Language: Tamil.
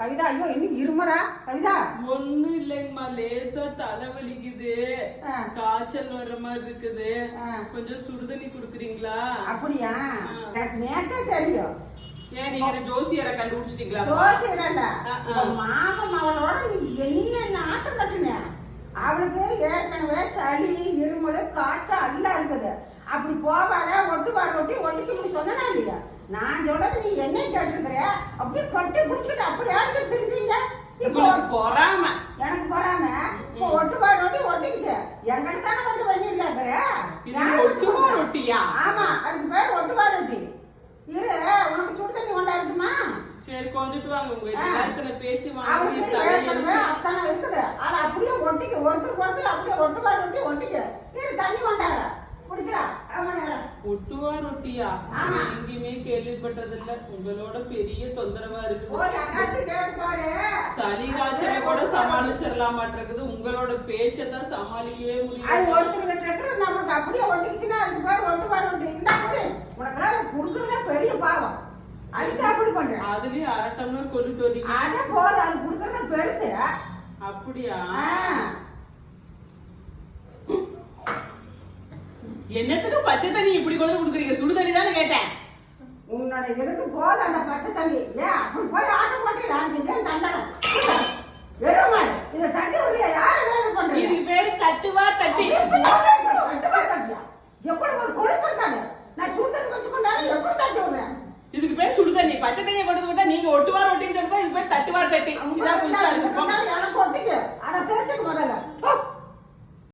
கவிதா ஐயோ இன்னும் இருமரா கவிதா. ஒண்ணும் இல்லைங்கம்மா லேசா தலை வலிக்குது. காய்ச்சல் வர்ற மாதிரி இருக்குது. கொஞ்சம் சுடுதண்ணி குடுக்குறீங்களா? அப்படியா? நேத்தே தெரியும். ஏன் நீங்க என்ன ஜோசியரை கண்டுபிடிச்சிட்டீங்களா? ஜோசியரல்ல மாமன் அவளோட நீ என்னென்ன ஆட்டம் கட்டுன? அவளுக்கு ஏற்கனவே சளி இருமல் காய்ச்சல் எல்லாம் இருக்குது. அப்படி போகாத ஒட்டு பாரு ஒட்டி ஒட்டிக்கு சொன்னா இல்லையா? நான் சொல்றது நீ என்ன கேட்டிருக்கிற? அப்படியே கட்டி பிடிச்சிட்டு அப்படி ஆடிட்டு தெரிஞ்சீங்க. இப்போ பொறாம. எனக்கு போறாம. இப்போ ஒட்டு பாரு ஒட்டி ஒட்டிக்குச்சு. என்கிட்ட தானே வந்து பண்ணியிருக்காங்க. இது ஒட்டுமா ரொட்டியா? ஆமா அதுக்கு பேர் ஒட்டு பாரு ஒட்டி இரு உனக்கு சுடு தண்ணி கொண்டாருக்குமா சரி கொண்டுட்டு வாங்க. உங்க பேச்சு வாங்கி. அத்தனை இருக்குது. அதை அப்படியே ஒட்டிக்க ஒருத்தருக்கு ஒருத்தர் அப்படியே ஒட்டு பாரு ஒட்டி ஒட்டிக்க. இரு தண்ணி அவன் ஒட்டுவா ரொட்டியா. எங்கேயுமே கேள்விப்பட்டதில்ல. உங்களோட பெரிய தொந்தரவா பாரு. சளி காய்ச்சலை கூட சமாளிச்சிடலாம் மாட்டிருக்குது உங்களோட பேச்சை தான் சமாளிக்கவே அது முடியல ஒருத்தர் அப்படியே ஒட்டிக்கிச்சுன்னா அதுக்கு பேர் ஒட்டு இந்த குடி. உனக்கெல்லாம் கொடுக்குறதே பெரிய பாவம். அதுக்கு அப்படி பண்றேன் அதுலயும் அரை டம்ளர் கொண்டுட்டு வரீங்க. போதும். அது கொடுக்கறது பெருசு. அப்படியா? என்னத்துக்கு பச்சை தண்ணி இப்படி கொண்டு கொடுக்குறீங்க? சுடு தண்ணி தானே கேட்டேன். உன்னோட எதுக்கு போல அந்த பச்சை தண்ணி. ஏன் அப்படி போய் ஆட்டோ போட்டு நாளைக்கு தண்டனை இந்த தட்டி உரிய யாரு வேலை இதுக்கு பேரு தட்டுவா தட்டி. எப்படி ஒரு கொழுப்பு இருக்காங்க. நான் சுடு தண்ணி வச்சு கொண்டாரு எப்படி தட்டி விடுறேன் இதுக்கு பேர் சுடு தண்ணி. பச்சை தண்ணியை கொண்டு போட்டா நீங்க ஒட்டுவார் ஒட்டின்னு சொல்லுங்க இது பேர் தட்டுவார் தட்டி. இதான் புதுசா இருக்கு. எனக்கு ஒட்டிக்கு அதை தெரிஞ்சுக்க முதல்ல.